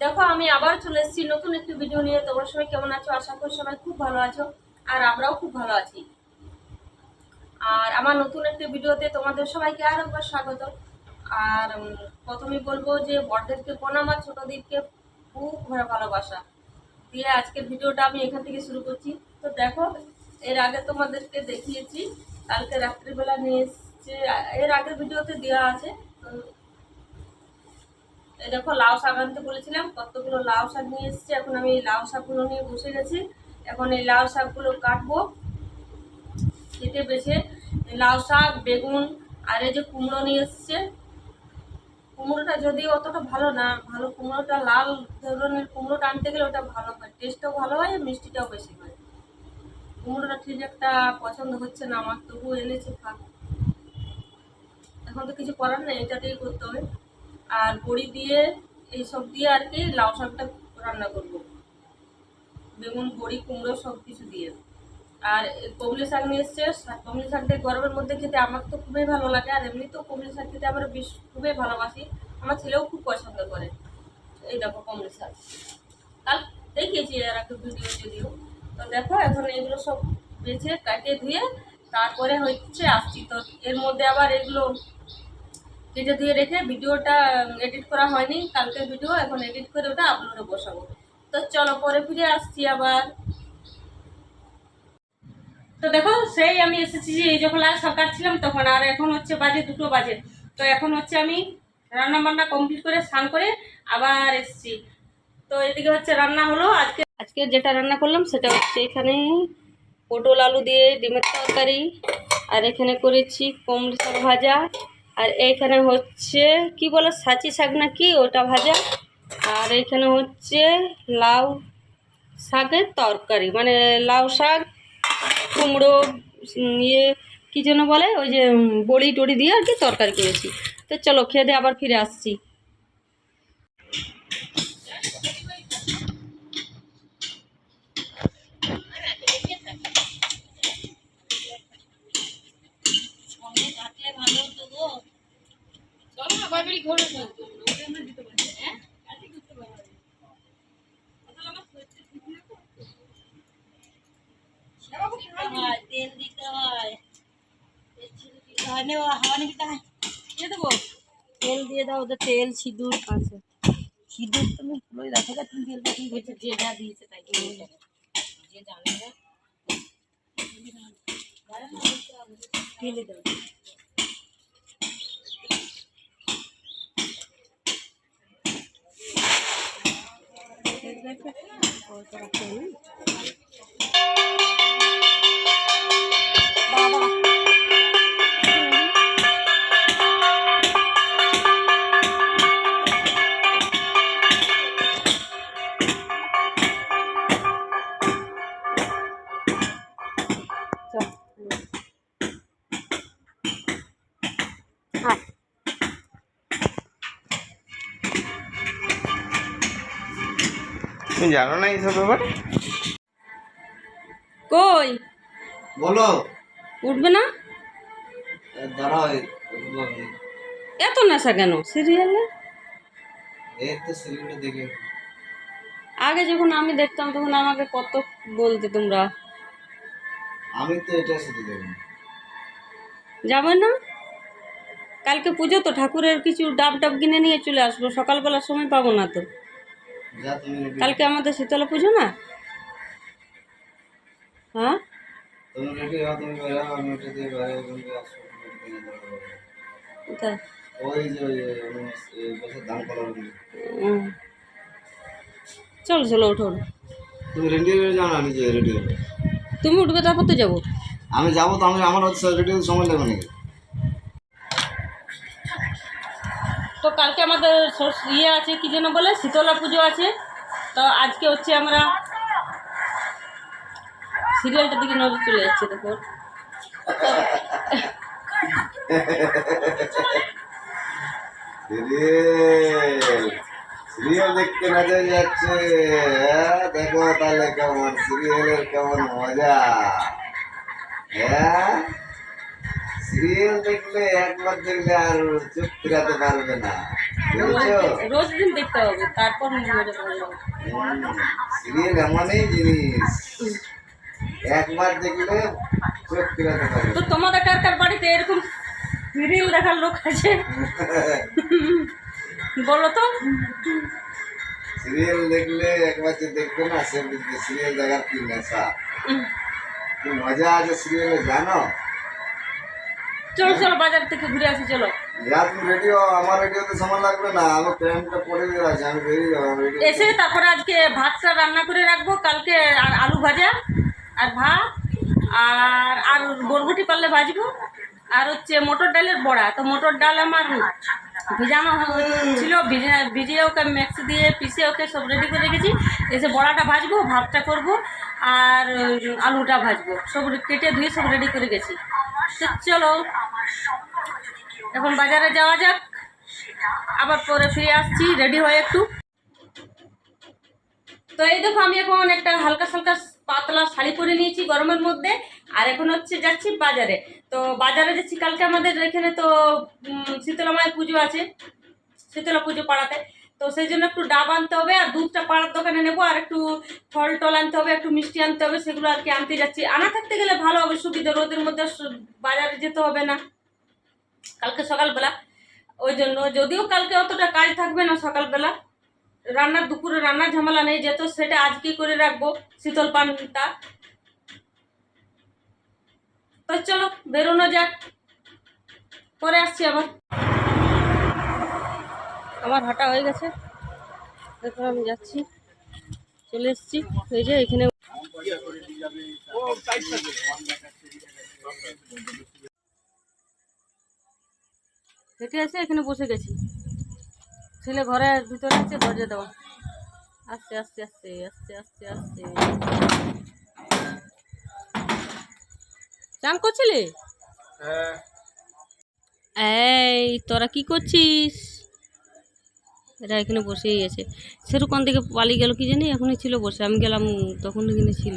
দেখো আমি আবার চলে এসেছি নতুন একটি ভিডিও নিয়ে। তোমরা সবাই কেমন আছো? আশা করি সবাই খুব ভালো আছো আর আমরাও খুব ভালো আছি। আর আমার নতুন একটি ভিডিওতে তোমাদের সবাইকে আর একবার স্বাগত। আর উম, প্রথমেই বলব যে বড়দেরকে প্রণাম আর ছোটদেরকে খুব ভরা ভালোবাসা দিয়ে আজকের ভিডিওটা আমি এখান থেকে শুরু করছি। তো দেখো এর আগে তোমাদেরকে দেখিয়েছি কালকে রাত্রিবেলা নিয়ে এসছে। এর আগের ভিডিওতে দেওয়া আছে। দেখো, লাউ শাক আনতে বলেছিলাম, কতগুলো লাউ শাক নিয়ে এসেছি, এখন আমি এই লাউ শাকগুলো নিয়ে বসে গেছি। এখন এই লাউ শাকগুলো কাটবো। কেটে বেছে লাউ শাক, বেগুন, আর এই যে কুমড়ো নিয়ে এসছে। কুমড়োটা যদি অতটা ভালো না, ভালো কুমড়োটা, লাল ধরনের কুমড়োটা আনতে গেলে ওটা ভালো হয় টেস্টও ভালো হয়, আর মিষ্টিটাও বেশি হয়। কুমড়োটা ঠিক একটা পছন্দ হচ্ছে না, আমার তবু এনেছে থাক এখন তো কিছু করার নেই, এটাতেই করতে হবে। আর বড়ি দিয়ে এইসব দিয়ে আর কি লাউ শাকটা রান্না করব। বেগুন, বড়ি, কুমড়ো সব কিছু দিয়ে। আর কমলি শাক নিয়ে এসছে। কমলি শাকটা গরমের মধ্যে খেতে আমার তো খুবই ভালো লাগে। আর এমনিতেও কমলি শাক খেতে আমার বেশ খুবই ভালোবাসি। আমার ছেলেও খুব পছন্দ করে। এই দেখো কমলি শাক। কাল দেখিয়েছি আর একটা ভিডিও যদিও। তো দেখো, এখন এগুলো সব বেছে কাটিয়ে ধুয়ে তারপরে হচ্ছে আসছি। তো এর মধ্যে আবার এগুলো কেটে ধুয়ে রেখে ভিডিওটা এডিট করা হয়নি। কালকের ভিডিও এখন এডিট করে ওটা আপলোডে বসাবো। তো চলো, পরে ফিরে আসছি আবার। তো দেখো, সেই আমি এসেছি যে, এই যখন লাল শাক কাটছিলাম তখন, আর এখন হচ্ছে বাজে দুটো বাজে। তো এখন হচ্ছে আমি রান্না বান্না কমপ্লিট করে, স্নান করে আবার এসেছি। তো এদিকে হচ্ছে রান্না হলো, আজকে আজকে যেটা রান্না করলাম সেটা হচ্ছে এখানে পটল আলু দিয়ে, ডিমের তরকারি, আর এখানে করেছি কুমড়ো ভাজা। আর এইখানে হচ্ছে, কি বলে, সাচি শাক না কি ওটা ভাজা। আর এইখানে হচ্ছে লাউ শাকের তরকারি। মানে লাউ শাক, কুমড়ো ইয়ে কী যেন বলে, ওই যে বড়ি টড়ি দিয়ে আর কি তরকারি করেছি। তো চলো, খেয়ে দিয়ে আবার ফিরে আসছি। হাওয়া দিতে হয় দিয়ে দেবো তেল দিয়ে দাও ওদের তেল সিঁদুর আছে সিঁদুর তুমি ওই দেখো গা, তুমি তেল দিয়ে বলছে যে যা দিয়েছে তাই দিয়ে দেবে। যে জানে না ঢেলে দাও তুমি জানো না এইসব ব্যাপারে? কই? বলো। উঠবে না? দাঁড়াও এত নেশা কেন? সিরিয়ালে এই তো সিরিয়ালটা দেখে আগে যখন আমি দেখতাম তখন আমাকে কত বলতে তোমরা? আমি তো এটা শুধু দেখি যাবে না? কালকে পুজো তো ঠাকুরের কিছু ডাব ডাব কিনে নিয়ে চলে আসব। সকালবেলার সময় পাবো না তো। কালকে আমাদের শীতলা পুজো না? হ্যাঁ। চলো চলো ওঠো। তুমি রেডি হয়ে যাও না নিজে রেডি তুমি উঠবে, তারপর তো যাব। আমি যাব, তো আমি আমার রেডি সময় লাগবে নাকি? তো কালকে আমাদের ইয়ে আছে, কি যেন বলে, শীতলা পুজো আছে। তো আজকে হচ্ছে আমরা সিরিয়ালটার দিকে নজর চলে যাচ্ছে, দেখো। সিরিয়াল। দেখতে যাচ্ছে। হ্যাঁ দেখো তাহলে কেমন, সিরিয়ালের কেমন মজা। হ্যাঁ? সিরিয়াল দেখলে একবার দেখলে আর চোখ ফিরাতে পারবে না রোজ দিন দেখতে হবে তারপর সিরিয়াল এমনই জিনিস। একবার দেখলে চোখ ফিরাতে পারবে তো তোমাদের কার কার বাড়িতে এরকম রিল দেখার লোক আছে? বলো তো। সিরিয়াল দেখলে একবার যে দেখবে না সে বুঝবে সিরিয়াল দেখার কি নেশা? কি মজা আছে সিরিয়ালে জানো? চলো চলো বাজার থেকে ঘুরে আসি চলো। যা রেডিও আমার রেডিওতে সময় লাগবে না আমি প্যান্টটা পরে দিয়ে আমি বেরিয়ে যাব এসে তারপরে আজকে ভাতটা রান্না করে রাখব কালকে আর আলু ভাজা আর ভাত আর আর বরবটি পারলে ভাজবো আর হচ্ছে মটর ডালের বড়া। তো মটর ডাল আমার ভিজানো ছিল ভিজে ভিজিয়ে ওকে মিক্স দিয়ে পিষে ওকে সব রেডি করে রেখেছি। এসে বড়াটা ভাজবো ভাতটা করব আর আলুটা ভাজবো সব কেটে ধুয়ে সব রেডি করে গেছি। তো চলো। এখন বাজারে যাওয়া যাক। আবার পরে ফিরে আসছি রেডি হয়ে একটু। তো এই দেখো আমি এখন একটা হালকা হালকা পাতলা শাড়ি পরে নিয়েছি গরমের মধ্যে আর এখন হচ্ছে যাচ্ছি বাজারে। তো বাজারে যাচ্ছি কালকে আমাদের এখানে তো উম, শীতলা মায়ের পুজো আছে শীতলা পুজো পাড়াতে। তো সেই জন্য একটু ডাব আনতে হবে আর দুধটা পাড়ার দোকানে নেব আর একটু ফল টল আনতে হবে একটু মিষ্টি আনতে হবে সেগুলো আর কি আনতে যাচ্ছি। আনা থাকতে গেলে ভালো হবে সুবিধা রোদের মধ্যে বাজারে যেতে হবে না। কালকে সকালবেলা। ওই জন্য যদিও কালকে অতটা কাজ থাকবে না সকালবেলা, রান্নার দুপুরে রান্নার ঝামেলা নেই যেহেতু, সেটা আজকেই করে রাখব শীতল পানটা। তো চলো, বেরোনো যাক। পরে আসছি আবার। আমার হাঁটা হয়ে গেছে। তারপর আমি যাচ্ছি। চলে এসেছি। এই যে এখানে হেঁটে এসে এখানে বসে গেছি। ছেলে ঘরের ভিতরে আছে দরজা দেওয়া। আস্তে আস্তে আস্তে আস্তে আস্তে আস্তে। চান করছিলি? এই তোরা কি করছিস? এরা এখানে বসেই আছে। সেরকম দিকে পালিয়ে গেল কি জানি? এখনই ছিল বসে। আমি গেলাম তখন এখানে ছিল।